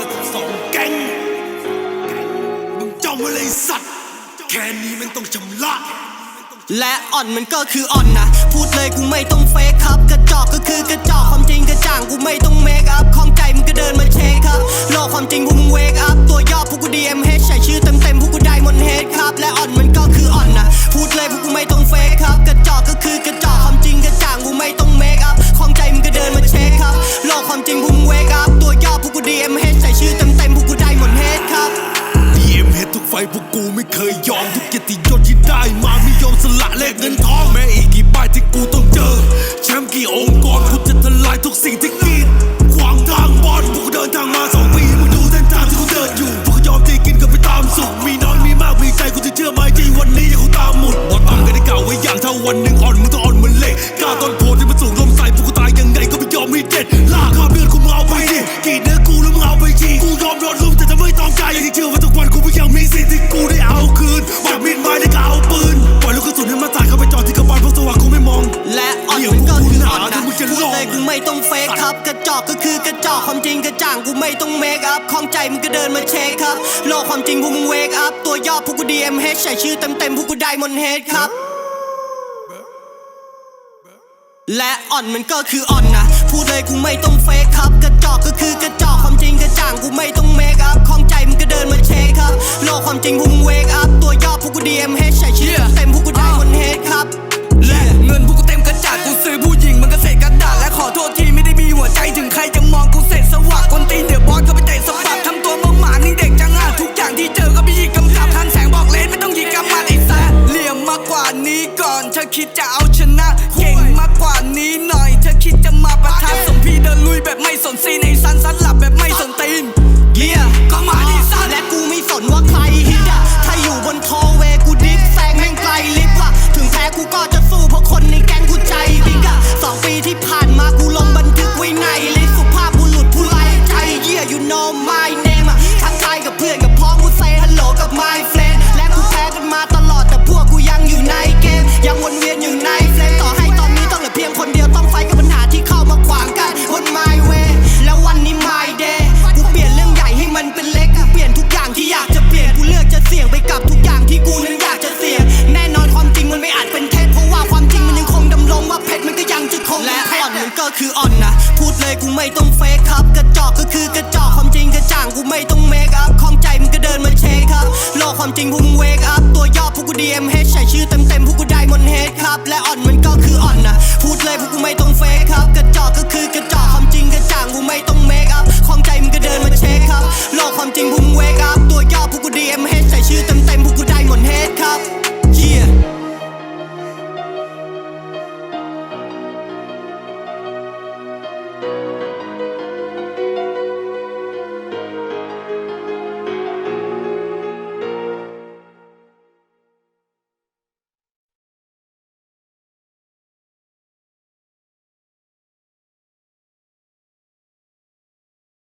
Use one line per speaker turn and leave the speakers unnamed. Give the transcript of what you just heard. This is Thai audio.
มากันสองแก๊งมึงจำไว้เลยสัตว์ แค่นี้มันต้องชำระ
และอ่อนมันก็คืออ่อนนะ พูดเลยกูไม่ต้องเฟกครับ กระจอกก็คือกระจอกความจริงกระจ่างกูไม่ต้องเมคอัพของใจมึงก็เดินมาเช็คครับโลกความจริงพวกมึงเวกอัพตัวย่อพวกกู DMH ใส่ชื่อเต็มเต็มพวกกูได้มนเฮดครับ และอ่อนมันก็คืออ่อนนะ พูดเลยพวกกูไม่ต้องเฟกครับ กระจอกก็คือกระจอก พวกกูไม่เค
ยยอมทุกเกียรติยศที่ได้มา จอกก็คือกระจอก
ค
วา
มจริงกระจ่างกูไม่ต้องเมคอัพของใจมึงก็เดินมาเช็คครับโลกความจริงพวกมึงเวกอัพตัวย่อพวกกู DMH ใส่ชื่อเต็มเต็มพวกกูได้มอนเฮดครับ และอ่อนมันก็คืออ่อนนะพูดเลยกูไม่ต้องเฟกครับ กระจอกก็คือกระจอกความจริงกระจ่างกูไม่ต้องเมคอัพของใจมึงก็เดินมาเช็คครับโลกความจริงพวกมึงเวกอัพตัวย่อพวกกู DMH ใส่ชื่อเต็ม คิ
ดจะเอา คืออ่อนนะ
พูดเลยกูไม่ต้องเฟกครับ กระจอกก็คือกระจอกความจริงกระจ่างกูไม่ต้องเมคอัพของใจมึงก็เดินมาเช็คครับโลกความจริงพวกมึงเวกอัพตัวย่อพวกกู DMH ใส่ชื่อเต็มเต็มพวกกูได้มนเฮดครับ และอ่อนมันก็คืออ่อนนะ พูดเลยพวกกูไม่ต้องเฟกครับ กระจอกก็คือกระจอกความจริงกระจ่างกูไม่ต้องเมคอัพของใจมึงก็เดินมาเช็คครับ